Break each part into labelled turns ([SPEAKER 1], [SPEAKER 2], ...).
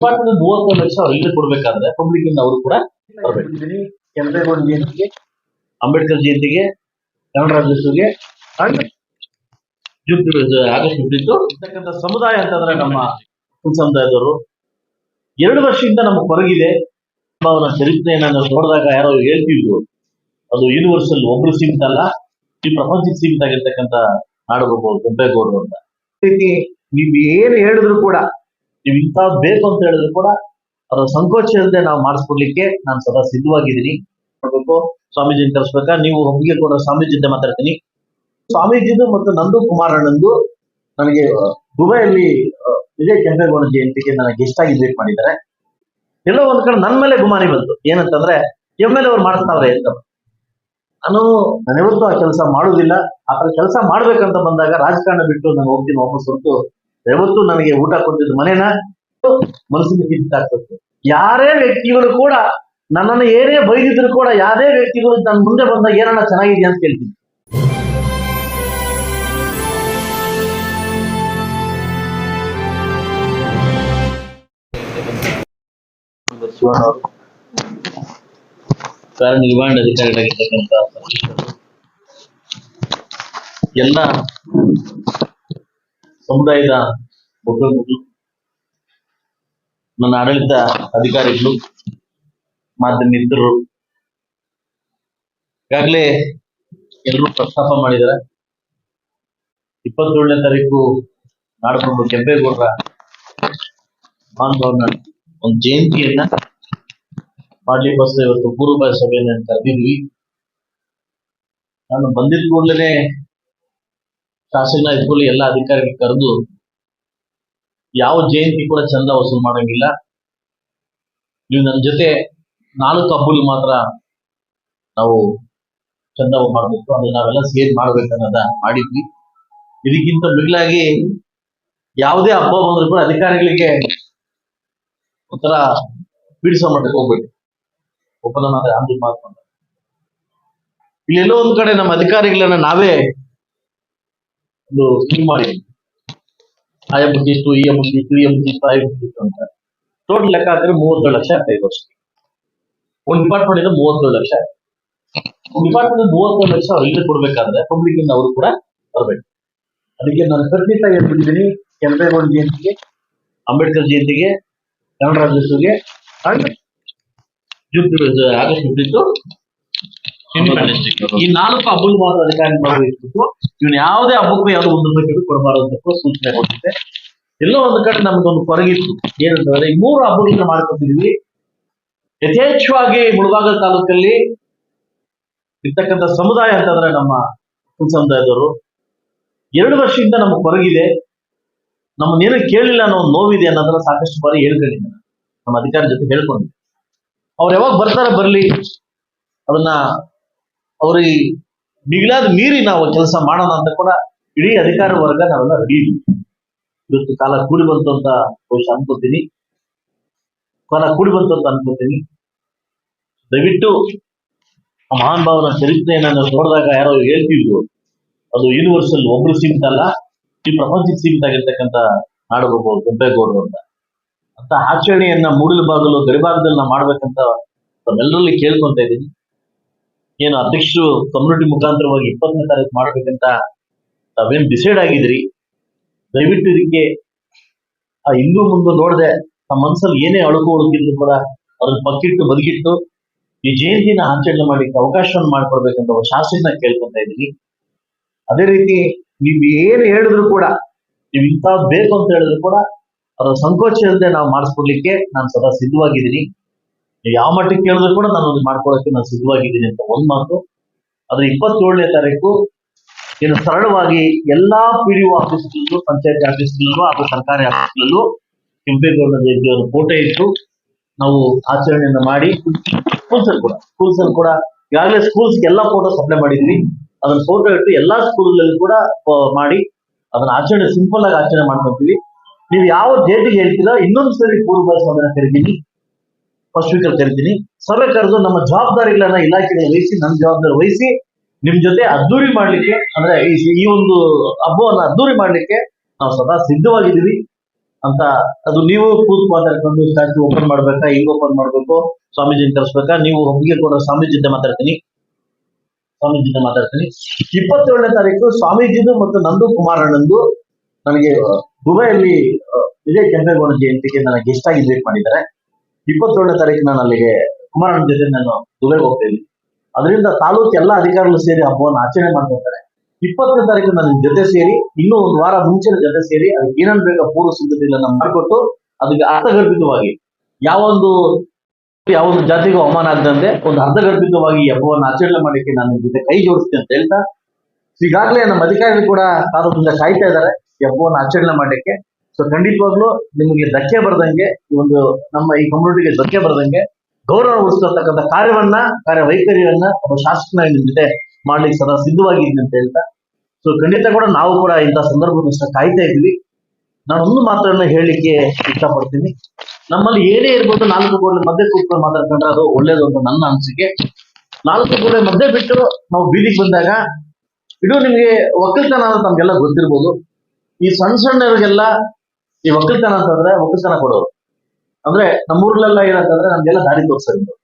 [SPEAKER 1] Department ಮೂವತ್ತೊಂದು ಲಕ್ಷ ಅವ್ರಿಗೆ ಕೊಡ್ಬೇಕಾದ್ರೆ ಪಬ್ಲಿಕ್ ಇಂದ ಅವರು ಕೂಡ
[SPEAKER 2] ಜಯಂತಿಗೆ
[SPEAKER 1] ಅಂಬೇಡ್ಕರ್ ಜಯಂತಿಗೆ ಕನ್ನಡ ಜೂನ್ ಆಗಸ್ಟ್ ಬಿಟ್ಟಿದ್ದು ಇರ್ತಕ್ಕಂಥ ಸಮುದಾಯ ಅಂತಂದ್ರೆ ನಮ್ಮ ಸಮುದಾಯದವರು. ಎರಡು ವರ್ಷದಿಂದ ನಮ್ಗೆ ಹೊರಗಿದೆ ಅವರ ಚರಿತ್ರೆಯನ್ನ ನೋಡಿದಾಗ ಯಾರೋ ಹೇಳ್ತಿದ್ರು. ಅದು ಯೂನಿವರ್ಸಲ್ ಒಬ್ರು ಸೀಮಿತ ಅಲ್ಲ, ಈ ಪ್ರಪಂಚಕ್ಕೆ ಸೀಮಿತ ಆಗಿರ್ತಕ್ಕಂಥ ನಾಡು ಕೆಂಪೇಗೌಡರು ಅಂತ.
[SPEAKER 2] ನೀವ್ ಏನು ಹೇಳಿದ್ರು ಕೂಡ
[SPEAKER 1] ನೀವು ಇಂಥ ಬೇಕು ಅಂತ ಹೇಳಿದ್ರು ಕೂಡ ಅದರ ಸಂಕೋಚ ಇಲ್ಲದೆ ನಾವು ಮಾಡಿಸ್ಕೊಡ್ಲಿಕ್ಕೆ ನಾನು ಸದಾ ಸಿದ್ಧವಾಗಿದ್ದೀನಿ. ನೋಡ್ಬೇಕು ಸ್ವಾಮೀಜಿನ ಕರೆಸ್ಬೇಕಾ ನೀವು ಒಪ್ಪಿಗೆ ಕೂಡ ಸ್ವಾಮೀಜಿ ಜೊತೆ ಮಾತಾಡ್ತೀನಿ. ಸ್ವಾಮೀಜಿದು ಮತ್ತು ನಂದು ಕುಮಾರಣ್ಣಂದು ನನಗೆ ದುಬೈಯಲ್ಲಿ ವಿಜಯ್ ಕೆಂಪೇಗೌಡ ಜಯಂತಿಗೆ ನನಗೆ ಗೆಸ್ಟ್ ಆಗಿ ಇನ್ವೈಟ್ ಮಾಡಿದ್ದಾರೆ. ಎಲ್ಲೋ ಒಂದ್ ಕಡೆ ನನ್ನ ಮೇಲೆ ಗುಮಾನಿ ಬಂತು. ಏನಂತಂದ್ರೆ, ಎಂ ಎಲ್ ಅವ್ರು ಮಾಡ್ತಾವ್ರೆ ಅಂತ. ನಾನು ನಾನಿವತ್ತು ಆ ಕೆಲಸ ಮಾಡುವುದಿಲ್ಲ. ಆ ಕೆಲಸ ಮಾಡ್ಬೇಕಂತ ಬಂದಾಗ ರಾಜಕಾರಣ ಬಿಟ್ಟು ನಾನು ಹೋಗ್ತೀನಿ ವಾಪಸ್ ಹೊರತು ಯಾವತ್ತು ನನಗೆ ಊಟ ಕೊಟ್ಟಿದ್ದು ಮನೇನ ಮನಸ್ಸಿನ ಕಿತ್ತಾಕ್ಬೇಕು ಯಾರೇ ವ್ಯಕ್ತಿಗಳು ಕೂಡ ನನ್ನನ್ನು ಏನೇ ಬೈದಿದ್ರು ಕೂಡ ಯಾರೇ ವ್ಯಕ್ತಿಗಳು ನನ್ನ ಮುಂದೆ ಬಂದಾಗ ಏನನ್ನ ಚೆನ್ನಾಗಿದೆ ಅಂತ ಕೇಳ್ತೀನಿ. ಎಲ್ಲ ಸಮುದಾಯದ ನನ್ನ ಆಡಳಿತ ಅಧಿಕಾರಿಗಳು, ಮಾಧ್ಯಮ ಮಿತ್ರರು, ಈಗಾಗಲೇ ಎಲ್ಲರೂ ಪ್ರಸ್ತಾಪ ಮಾಡಿದ್ದಾರೆ. ಇಪ್ಪತ್ತೇಳನೇ ತಾರೀಕು ನಾಡಪ್ರಭು ಕೆಂಪೇಗೌಡರ ಮಹಾನುಭಾವನ ಒಂದು ಜಯಂತಿಯನ್ನ ಮಾಡ್ಲಿಕ್ಕೋಸ್ಕರ ಇವತ್ತು ಪೂರ್ವ ಸಭೆಯನ್ನ ಕರೆದಿದ್ವಿ. ನಾನು ಬಂದಿದ್ದ ಕೂಡಲೇ ಶಾಸಕ ಇದ್ಕೊಳ್ಳಿ ಎಲ್ಲ ಅಧಿಕಾರಿಗಳು ಕರೆದು ಯಾವ ಜಯಂತಿ ಕೂಡ ಚಂದ ವಸೂಲು ಮಾಡಂಗಿಲ್ಲ. ನೀವು ನನ್ನ ಜೊತೆ ನಾಲ್ಕು ಹಬ್ಬಲ್ ಮಾತ್ರ ನಾವು ಚಂದ ಮಾಡಬೇಕು. ಅದನ್ನ ನಾವೆಲ್ಲ ಸೇರಿ ಮಾಡ್ಬೇಕನ್ನೋದ ಮಾಡಿದ್ವಿ. ಇದಕ್ಕಿಂತ ಮಿಗಿಲಾಗಿ ಯಾವುದೇ ಹಬ್ಬ ಬಂದ್ರು ಕೂಡ ಅಧಿಕಾರಿಗಳಿಗೆ ಒಂಥರ ಪೀಡಿಸೋ ಮಟ್ಟಕ್ಕೆ ಹೋಗ್ಬೇಕು. ಒಬ್ಬನ ಅಂದ್ರೆ ಮಾಡ್ಕೊಂಡ ಇಲ್ಲೆಲ್ಲೋ ಒಂದ್ ಕಡೆ ನಮ್ಮ ಅಧಿಕಾರಿಗಳನ್ನ ನಾವೇ ಒಂದು ಮಾಡಿದ್ವಿ ಆ ಹಬ್ಬಕ್ಕೆ ಇಷ್ಟು ಈ ಹಬ್ಬಕ್ಕೆ ಇಷ್ಟು ಈ ಹಬ್ಬಕ್ಕೆ ಇಷ್ಟು ಆ ಅಂತ. ಟೋಟಲ್ ಲೆಕ್ಕ ಹಾಕಿದ್ರೆ ಮೂವತ್ತೇಳು ಲಕ್ಷ ಆಗ್ತೈದು ವರ್ಷ ಒಂದು ಡಿಪಾರ್ಟ್ಮೆಂಟ್ ಇಂದ ಮೂವತ್ತೇಳು ಲಕ್ಷ. ಡಿಪಾರ್ಟ್ಮೆಂಟ್ ಮೂವತ್ತೇಳು ಲಕ್ಷ ಅವ್ರಿಗೆ ಕೊಡ್ಬೇಕಾದ್ರೆ ಪಬ್ಲಿಕ್ ಇಂದ ಅವರು ಕೂಡ ಬರಬೇಕು.
[SPEAKER 2] ಅದಕ್ಕೆ ನಾನು ಖಂಡಿತ ಹೇಳ್ಬಿಟ್ಟಿದ್ದೀನಿ. ಕೆಂಪೇಗೌಡ ಜಯಂತಿಗೆ,
[SPEAKER 1] ಅಂಬೇಡ್ಕರ್ ಜಯಂತಿಗೆ, ಕನ್ನಡ ಜೂನ್ ಆಗಸ್ಟ್ ಫಿಫ್ಟೀನ್ತ್ ಈ ನಾಲ್ಕು ಹಬ್ಬಗಳು ಮಾತ್ರ ಅಧಿಕಾರಿ ಇವನ್ ಯಾವುದೇ ಹಬ್ಬಕ್ಕೂ ಯಾವ್ದು ಒಂದು ರೂಪಾಯಿ ಕೊಡಬಾರದು ಅಂತ ಸೂಚನೆ ಕೊಟ್ಟಿದೆ. ಎಲ್ಲೋ ಒಂದು ಕಡೆ ನಮ್ಗೊಂದು ಕೊರಗಿತ್ತು ಏನಂತಂದ್ರೆ ಈ ಮೂರು ಹಬ್ಬಗಳನ್ನ ಮಾಡ್ಕೊತಿದ್ವಿ ಯಥೇಚ್ಛವಾಗಿ ಮುಳಬಾಗಲ ತಾಲೂಕಲ್ಲಿ ಇರ್ತಕ್ಕಂಥ ಸಮುದಾಯ ಅಂತಂದ್ರೆ ನಮ್ಮ ಕುಲ ಸಮುದಾಯದವರು ಎರಡು ವರ್ಷದಿಂದ ನಮ್ಗೆ ಕೊರಗಿದೆ. ನಮ್ಮನ್ನೇನು ಕೇಳಿಲ್ಲ ಅನ್ನೋ ಒಂದು ನೋವಿದೆ ಅನ್ನೋದನ್ನ ಸಾಕಷ್ಟು ಬಾರಿ ಹೇಳ್ಕೊಂಡಿದ್ದೆ ನಾನು. ನಮ್ಮ ಅಧಿಕಾರಿ ಜೊತೆ ಹೇಳ್ಕೊಂಡಿದ್ದೆ. ಅವ್ರು ಯಾವಾಗ ಬರ್ತಾರ ಬರ್ಲಿ. ಅದನ್ನ ಅವ್ರಿಗೆ ಮಿಗಿಲಾದ ಮೀರಿ ನಾವು ಕೆಲಸ ಮಾಡೋಣ ಅಂತ ಕೂಡ ಇಡೀ ಅಧಿಕಾರ ವರ್ಗ ನಾವೆಲ್ಲ ರೆಡಿ ಇವತ್ತು ಕಾಲ ಕೂಡಿ ಬಂತು ಅಂತ ಬಹುಶಃ ಅನ್ಕೋತೀನಿ. ಕಾಲ ಕೂಡಿ ಬಂತು ಅಂತ ಅನ್ಕೋತೀನಿ. ದಯವಿಟ್ಟು ಮಹಾನ್ ಭಾವನ ಚರಿತ್ರೆಯನ್ನ ನೋಡಿದಾಗ ಯಾರೋ ಹೇಳ್ತಿದ್ರು, ಅದು ಯೂನಿವರ್ಸಲ್ ಒಬ್ರು ಸೀಮಿತ ಅಲ್ಲ, ಈ ಪ್ರಪಂಚಕ್ಕೆ ಸೀಮಿತ ಆಗಿರ್ತಕ್ಕಂಥ ನಾಡಬಹುದು ಕೆಂಪೇಗೌಡರು ಅಂತ. ಅಂತ ಆಚರಣೆಯನ್ನ ಮೂಡಲ ಬಾಗಲು ಗಡಿಭಾಗದಲ್ಲಿ ನಾವು ಮಾಡ್ಬೇಕಂತ ತಮ್ಮೆಲ್ಲರಲ್ಲಿ ಕೇಳ್ಕೊಂತ ಇದ್ದೀನಿ. ಏನು ಅಧ್ಯಕ್ಷರು ಕಮ್ಯುನಿಟಿ ಮುಖಾಂತರವಾಗಿ ಇಪ್ಪತ್ತನೇ ತಾರೀಕು ಮಾಡ್ಬೇಕಂತ ತಾವೇನ್ ಡಿಸೈಡ್ ಆಗಿದ್ರಿ ದಯವಿಟ್ಟು ಇದಕ್ಕೆ ಆ ಹಿಂದೂ ಮುಂದೆ ನೋಡದೆ ನಮ್ಮ ಮನಸ್ಸಲ್ಲಿ ಏನೇ ಅಳುಕು ಅಳುಕಿದ್ರು ಕೂಡ ಅದನ್ನ ಪಕ್ಕಿಟ್ಟು, ಬದುಕಿಟ್ಟು ಈ ಜಯಂತಿನ ಆಚರಣೆ ಮಾಡ್ಲಿಕ್ಕೆ ಅವಕಾಶವನ್ನು ಮಾಡ್ಕೊಡ್ಬೇಕಂತ ಒಬ್ಬ ಶಾಸಕನ ಕೇಳ್ಕೊಂತ ಇದ್ದೀನಿ. ಅದೇ ರೀತಿ ನೀವು ಏನು ಹೇಳಿದ್ರು ಕೂಡ, ನೀವು ಇಂಥದ್ದು ಬೇಕು ಅಂತ ಹೇಳಿದ್ರು ಕೂಡ ಅದರ ಸಂಕೋಚ ಇಲ್ಲದೆ ನಾವು ಮಾಡಿಸ್ಕೊಡ್ಲಿಕ್ಕೆ ನಾನು ಸದಾ ಸಿದ್ಧವಾಗಿದ್ದೀನಿ. ನೀವು ಯಾವ ಮಟ್ಟಕ್ಕೆ ಕೇಳಿದ್ರು ಕೂಡ ನಾನು ಒಂದು ಮಾಡ್ಕೊಳ್ಳೋಕೆ ನಾನು ಸಿದ್ಧವಾಗಿದ್ದೀನಿ ಅಂತ ಒಂದ್ ಮಾತು. ಅದ್ರ ಇಪ್ಪತ್ತೇಳನೇ ತಾರೀಕು ಏನು ಸರಳವಾಗಿ ಎಲ್ಲಾ ಪಿ ಡಿ ಆಫೀಸ್ಗಳಲ್ಲೂ, ಪಂಚಾಯತ್ ಆಫೀಸ್ಗಳಲ್ಲೂ ಹಾಗೂ ಸರ್ಕಾರಿ ಆಫೀಸ್ಗಳಲ್ಲೂ ಕೆಂಪೇಗೌಡ ಜಯಂತಿಯನ್ನು ಫೋಟೋ ಇಟ್ಟು ನಾವು ಆಚರಣೆಯನ್ನ ಮಾಡಿ ಸ್ಕೂಲ್ಸ್ ಅಲ್ಲಿ ಕೂಡ ಸ್ಕೂಲ್ಸ್ ಅಲ್ಲಿ ಕೂಡ ಈಗಾಗಲೇ ಸ್ಕೂಲ್ಸ್ ಎಲ್ಲ ಫೋಟೋ ಸಪ್ಲೈ ಮಾಡಿದ್ವಿ. ಅದನ್ನ ಫೋಟೋ ಇಟ್ಟು ಎಲ್ಲಾ ಸ್ಕೂಲ್ಗಳಲ್ಲಿ ಕೂಡ ಮಾಡಿ ಅದನ್ನ ಆಚರಣೆ ಸಿಂಪಲ್ ಆಗಿ ಆಚರಣೆ ಮಾಡ್ಕೊಂತೀವಿ. ನೀವು ಯಾವ ಡೇಟಿಗೆ ಹೇಳ್ತೀರಾ ಇನ್ನೊಂದು ಸರಿ ಪೂರ್ವ ಸಭೆನ ಕರಿತೀನಿ. ಫಸ್ಟ್ ವೀಕ್ ಅಲ್ಲಿ ಕರಿತೀನಿ. ಸಭೆ ಕರೆದು ನಮ್ಮ ಜವಾಬ್ದಾರಿಗಳನ್ನ ಇಲಾಖೆಗೆ ವಹಿಸಿ ನಮ್ಮ ಜವಾಬ್ದಾರಿ ವಹಿಸಿ, ನಿಮ್ ಜೊತೆ ಅದ್ದೂರಿ ಮಾಡ್ಲಿಕ್ಕೆ, ಅಂದ್ರೆ ಈ ಒಂದು ಹಬ್ಬವನ್ನ ಅದ್ದೂರಿ ಮಾಡ್ಲಿಕ್ಕೆ ನಾವು ಸದಾ ಸಿದ್ಧವಾಗಿದ್ದೀವಿ ಅಂತ ಅದು ನೀವು ಕೂತ್ ಮಾತಾಡ್ಕೊಂಡು ಸ್ಟ್ಯಾಚು ಓಪನ್ ಮಾಡ್ಬೇಕಾ, ಹಿಂಗ್ ಓಪನ್ ಮಾಡ್ಬೇಕು, ಸ್ವಾಮೀಜಿನ ಕರೆಸ್ಬೇಕಾ, ನೀವು ಹೊಗೆ ಕೊಡೋ ಸ್ವಾಮೀಜಿ ಮಾತಾಡ್ತೀನಿ. ಸ್ವಾಮೀಜಿ ಮಾತಾಡ್ತೀನಿ. ಇಪ್ಪತ್ತೇಳನೇ ತಾರೀಕು ಸ್ವಾಮೀಜಿದು ಮತ್ತು ನಂದು ಕುಮಾರಣ್ಣಂದು ನನಗೆ, ದುಬೈಯಲ್ಲಿ ವಿಜಯ್ ಕೆಂಪೇಗೌಡ ಜಯಂತಿಗೆ ನನಗೆ ಗೆಸ್ಟ್ ಆಗಿ ಇನ್ವೈಟ್ ಮಾಡಿದ್ದಾರೆ. ಇಪ್ಪತ್ತೇಳನೇ ತಾರೀಕು ನಾನು ಅಲ್ಲಿಗೆ ಕುಮಾರಣ್ಣ ಜೊತೆ ನಾನು ದುಬೈಗೆ ಹೋಗ್ತೀನಿ ಅದರಿಂದ ತಾಲೂಕು ಎಲ್ಲ ಅಧಿಕಾರಿಗಳು ಸೇರಿ ಹಬ್ಬವನ್ನು ಆಚರಣೆ ಮಾಡ್ಕೊತಾರೆ ಇಪ್ಪತ್ತನೇ ತಾರೀಕು ನನ್ನ ಜೊತೆ ಸೇರಿ, ಇನ್ನೂ ಒಂದು ವಾರ ಮುಂಚೆ ಜೊತೆ ಸೇರಿ ಅದಕ್ಕೆ ಏನೇನ್ ಬೇಕೋ ಪೂರ್ವ ಸಿದ್ಧತೆಗಳನ್ನ ಮಾಡಿಕೊಟ್ಟು ಅದಕ್ಕೆ ಅರ್ಥಗರ್ಭಿತವಾಗಿ ಯಾವೊಂದು ಯಾವೊಂದು ಜಾತಿಗೂ ಅವಮಾನ ಆಗದಂತೆ ಒಂದು ಅರ್ಧಗರ್ಭಿತವಾಗಿ ಹಬ್ಬವನ್ನು ಆಚರಣೆ ಮಾಡಲಿಕ್ಕೆ ನಾನು ಜೊತೆ ಕೈ ಜೋಡಿಸ್ತೀನಿ ಅಂತ ಹೇಳ್ತಾ, ಈಗಾಗಲೇ ನಮ್ಮ ಅಧಿಕಾರಿಗಳು ಕೂಡ ಕಾರಣದಿಂದ ಕಾಯ್ತಾ ಇದ್ದಾರೆ ಹಬ್ಬವನ್ನು ಆಚರಣೆ ಮಾಡಲಿಕ್ಕೆ. ಸೊ ಖಂಡಿತವಾಗ್ಲೂ ನಿಮಗೆ ಧಕ್ಕೆ ಬರದಂಗೆ ಈ ಒಂದು ನಮ್ಮ ಈ ಕಮ್ಯುನಿಟಿಗೆ ಧಕ್ಕೆ ಬರದಂಗೆ ಗೌರವ ಉಳಿಸ್ತಕ್ಕಂಥ ಕಾರ್ಯವನ್ನ, ಕಾರ್ಯವೈಖರಿಯನ್ನ ಒಬ್ಬ ಶಾಸಕನಾಗಿ ನಿಮ್ ಜೊತೆ ಮಾಡ್ಲಿಕ್ಕೆ ಸದಾ ಸಿದ್ಧವಾಗಿದ್ದೀನಿ ಅಂತ ಹೇಳ್ತಾ. ಸೊ ಖಂಡಿತ ಕೂಡ ನಾವು ಕೂಡ ಇಂಥ ಸಂದರ್ಭದಷ್ಟ ಕಾಯ್ತಾ ಇದ್ವಿ ನಾನು ಒಂದು ಮಾತನ್ನ ಹೇಳಲಿಕ್ಕೆ ಇಷ್ಟಪಡ್ತೀನಿ. ನಮ್ಮಲ್ಲಿ ಏನೇ ಇರ್ಬೋದು ನಾಲ್ಕು ಗೋಡೆ ಮಧ್ಯೆ ಕೂತ್ಕೊಂಡು ಮಾತಾಡ್ಕೊಂಡ್ರೆ ಅದು ಒಳ್ಳೇದು ಅಂತ ನನ್ನ ಅನಿಸಿಕೆ. ನಾಲ್ಕು ಗೋಡೆ ಮಧ್ಯೆ ಬಿಟ್ಟು ನಾವು ಬೀದಿಗೆ ಬಂದಾಗ ಇದು ನಿಮಗೆ ಒಕ್ಕಲ್ತನ ನಮ್ಗೆಲ್ಲ ಗೊತ್ತಿರ್ಬೋದು. ಈ ಸಣ್ಣ ಸಣ್ಣವ್ರಿಗೆಲ್ಲ ಈ ಒಕ್ಕಲ್ತನ ಅಂತಂದ್ರೆ ಒಕ್ಕಲ್ತನ ಕೊಡೋರು. ಅಂದ್ರೆ ನಮ್ಮೂರ್ಲೆಲ್ಲ ಏನಂತಂದ್ರೆ ನಮ್ಗೆಲ್ಲ ದಾರಿ ತೋರಿಸೋದು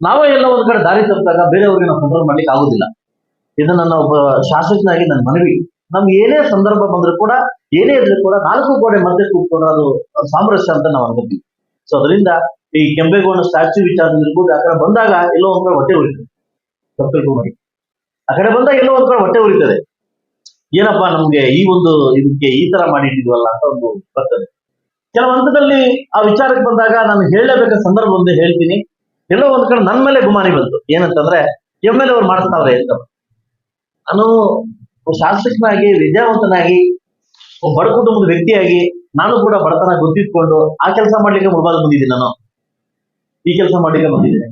[SPEAKER 1] ನಾವೇ ಎಲ್ಲ ಒಂದ್ ಕಡೆ ದಾರಿ ತಪ್ಪಿದಾಗ ಬೇರೆಯವ್ರಿಗೆ ನಾವು ಕಂಟ್ರೋಲ್ ಮಾಡ್ಲಿಕ್ಕೆ ಆಗುದಿಲ್ಲ. ಇದು ನನ್ನ ಒಬ್ಬ ಶಾಸಕನಾಗಿ ನನ್ನ ಮನವಿ. ನಮ್ಗೆ ಏನೇ ಸಂದರ್ಭ ಬಂದ್ರು ಕೂಡ, ಏನೇ ಇದ್ರೂ ಕೂಡ ನಾಲ್ಕು ಗೋಡೆ ಮಧ್ಯೆ ಕೂತ್ಕೊಳ್ಳೋದು ಸಾಮರಸ್ಯ ಅಂತ ನಾವು ಅನ್ಕೋತೀವಿ. ಸೊ ಅದರಿಂದ ಈ ಕೆಂಪೇಗೌಡ ಸ್ಟ್ಯಾಚ್ಯೂ ವಿಚಾರದಿಂದ ಇರ್ಬೋದು, ಆ ಕಡೆ ಬಂದಾಗ ಎಲ್ಲೋ ಒಂದ್ ಕಡೆ ಹೊಟ್ಟೆ ಉರಿತದೆ. ತಪ್ಪು ಮಾಡಿ ಆ ಕಡೆ ಬಂದಾಗ ಎಲ್ಲೋ ಒಂದ್ ಕಡೆ ಹೊಟ್ಟೆ ಉರಿತದೆ. ಏನಪ್ಪಾ ನಮ್ಗೆ ಈ ಒಂದು ಇದಕ್ಕೆ ಈ ತರ ಮಾಡಿಟ್ಟಿದ್ವಲ್ಲ ಅಂತ ಒಂದು ಬರ್ತದೆ. ಕೆಲವು ಹಂತದಲ್ಲಿ ಆ ವಿಚಾರಕ್ಕೆ ಬಂದಾಗ ನಾನು ಹೇಳಲೇಬೇಕಾದ ಸಂದರ್ಭ ಒಂದು ಹೇಳ್ತೀನಿ. ಎಲ್ಲೋ ಒಂದ್ ಕಡೆ ನನ್ನ ಮೇಲೆ ಗುಮಾನಿ ಬಂತು. ಏನಂತಂದ್ರೆ ಎಂ ಎಲ್ ಅವ್ರು ಮಾಡ್ತಾವ್ರೆ ಅಂತ. ನಾನು ಶಾಸಕನಾಗಿ, ವಿದ್ಯಾವಂತನಾಗಿ, ಒಬ್ಬ ಬಡ ಕುಟುಂಬದ ವ್ಯಕ್ತಿಯಾಗಿ, ನಾನು ಕೂಡ ಬಡತನ ಗೊತ್ತಿಟ್ಕೊಂಡು ಆ ಕೆಲಸ ಮಾಡ್ಲಿಕ್ಕೆ ಮುಳಬಾರ್ದು ಬಂದಿದ್ದೀನಿ ನಾನು. ಈ ಕೆಲಸ ಮಾಡ್ಲಿಕ್ಕೆ ಬಂದಿದ್ದೀನಿ.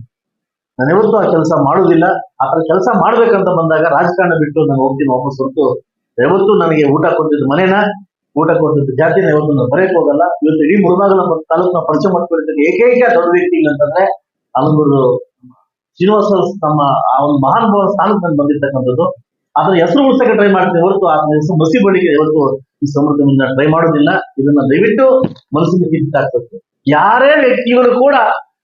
[SPEAKER 1] ನಾನು ಯಾವತ್ತೂ ಆ ಕೆಲಸ ಮಾಡುವುದಿಲ್ಲ. ಆ ಕೆಲಸ ಮಾಡ್ಬೇಕಂತ ಬಂದಾಗ ರಾಜಕಾರಣ ಬಿಟ್ಟು ನಾನು ಹೋಗ್ತೀನಿ ವಾಪಸ್ ಹೊರತು ಯಾವತ್ತೂ ನನಗೆ ಊಟ ಕೊಟ್ಟಿದ್ದು ಮನೇನ, ಊಟ ಕೊಟ್ಟಿದ್ದು ಜಾತಿನ ಯಾವತ್ತು ನಾನು ಬರೆಯಕ್ ಹೋಗಲ್ಲ. ಇವತ್ತು ಇಡೀ ಮುಳುಬಾಗಲ ತಾಲೂಕಿನ ಪರಿಚಯ ಮಾಡ್ಕೊಂಡಿದ್ದ ಏಕೈಕ ದೊಡ್ಡ ವ್ಯಕ್ತಿ ಅಂತಂದ್ರೆ ಅವನೊಂದು ಶ್ರೀನಿವಾಸ ತಮ್ಮ ಆ ಒಂದು ಮಹಾನ್ ಸ್ಥಾನಕ್ಕೆ ನಾನು ಬಂದಿರ್ತಕ್ಕಂಥದ್ದು. ಅದನ್ನ ಹೆಸರು ಉಳಿಸಕ್ಕೆ ಟ್ರೈ ಮಾಡ್ತೀನಿ ಹೊರತು ಆ ಹೆಸರು ಮಸಿ ಬಳಿಗೆ ಇವತ್ತು ಈ ಸಮೃದ್ಧ ಟ್ರೈ ಮಾಡೋದಿಲ್ಲ ಇದನ್ನ ದಯವಿಟ್ಟು ಮನಸ್ಸಿನ ಕಿತ್ತಾಕ್ಬೇಕು ಯಾರೇ ವ್ಯಕ್ತಿಗಳು ಕೂಡ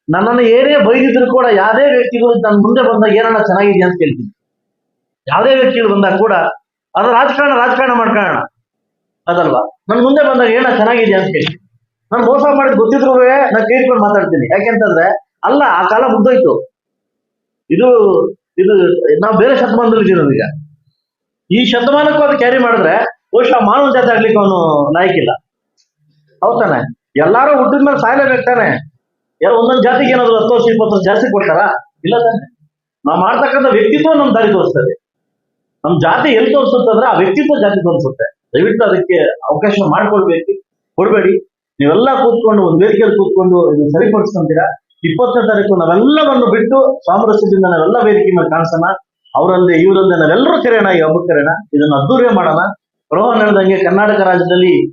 [SPEAKER 1] ನನ್ನನ್ನು ಏನೇ ಬೈದಿದ್ರು ಕೂಡ ಯಾವುದೇ ವ್ಯಕ್ತಿಗಳು ನನ್ನ ಮುಂದೆ ಬಂದಾಗ ಏನನ್ನ ಚೆನ್ನಾಗಿದೆ ಅಂತ ಕೇಳ್ತೀನಿ. ಯಾವುದೇ ವ್ಯಕ್ತಿಗಳು ಬಂದಾಗ ಕೂಡ ಅದು ರಾಜಕಾರಣ ರಾಜಕಾರಣ ಮಾಡ್ಕೊಳ್ಳೋಣ. ಅದಲ್ವಾ? ನನ್ ಮುಂದೆ ಬಂದಾಗ ಏನ ಚೆನ್ನಾಗಿದೆ ಅಂತ ಕೇಳಿ. ನಾನು ಮೋಸ ಮಾಡಿದ್ ಗೊತ್ತಿದ್ರು ನಾನು ಕೇಳ್ಕೊಂಡು ಮಾತಾಡ್ತೀನಿ. ಯಾಕೆಂತಂದ್ರೆ, ಅಲ್ಲ, ಆ ಕಾಲ ಮುಗ್ದೋಯ್ತು. ಇದು ಇದು, ನಾವು ಬೇರೆ ಶತಮಾನದಲ್ಲಿ ಈಗ. ಈ ಶತಮಾನಕ್ಕೂ ಅದು ಕ್ಯಾರಿ ಮಾಡಿದ್ರೆ, ಬಹುಶಃ ಮಾನವ ಜಾತಿ ಆಗ್ಲಿಕ್ಕೆ ಅವನು ನಾಯಕಿಲ್ಲ. ಹೌದಾನೆ ಎಲ್ಲಾರು ಹುಟ್ಟಿದ ಮೇಲೆ ಸಾಯ್ಲೇಬೇಕು ಬೇಕಾನೆ ಯಾರೋ ಒಂದೊಂದು ಜಾತಿಗೆ ಏನಾದ್ರು ಹತ್ತು ವರ್ಷ, ಇಪ್ಪತ್ತು ವರ್ಷ ಜಾಸ್ತಿ ಕೊಡ್ತಾರಾ? ಇಲ್ಲ ತಾನೆ? ನಾವು ಮಾಡ್ತಕ್ಕಂಥ ವ್ಯಕ್ತಿತ್ವ ನಮ್ ದಾರಿ ತೋರಿಸ್ತದೆ. ನಮ್ ಜಾತಿ ಎಲ್ಲಿ ತೋರಿಸುತ್ತೆ ಅಂದ್ರೆ ಆ ವ್ಯಕ್ತಿತ್ವ ಜಾತಿ ತೋರಿಸುತ್ತೆ. ದಯವಿಟ್ಟು ಅದಕ್ಕೆ ಅವಕಾಶ ಮಾಡ್ಕೊಳ್ಬೇಕು. ಕೊಡಬೇಡಿ. ನೀವೆಲ್ಲ ಕೂತ್ಕೊಂಡು ಒಂದ್ ವೇದಿಕೆಯಲ್ಲಿ ಕೂತ್ಕೊಂಡು ಇದನ್ನ ಸರಿಪಡಿಸ್ಕೊಂತೀರಾ? ಇಪ್ಪತ್ತನೇ ತಾರೀಕು ನಾವೆಲ್ಲವನ್ನು ಬಿಟ್ಟು ಸಾಮರಸ್ಯದಿಂದ ನಾವೆಲ್ಲ ವೇದಿಕೆ ಮೇಲೆ ಕಾಣಿಸೋಣ. ಅವರಲ್ಲದೆ ಇವರಲ್ಲದೆ ನಾವೆಲ್ಲರೂ ಕರೆಯೋಣ ಈ ಹಬ್ಬಕ್ಕೆ ಕರೆಯೋಣ ಇದನ್ನ ಅದ್ದೂರಿಯ ಮಾಡೋಣ. ರೋಹನ್ ಹೇಳ್ದಂಗೆ ಕರ್ನಾಟಕ ರಾಜ್ಯದಲ್ಲಿ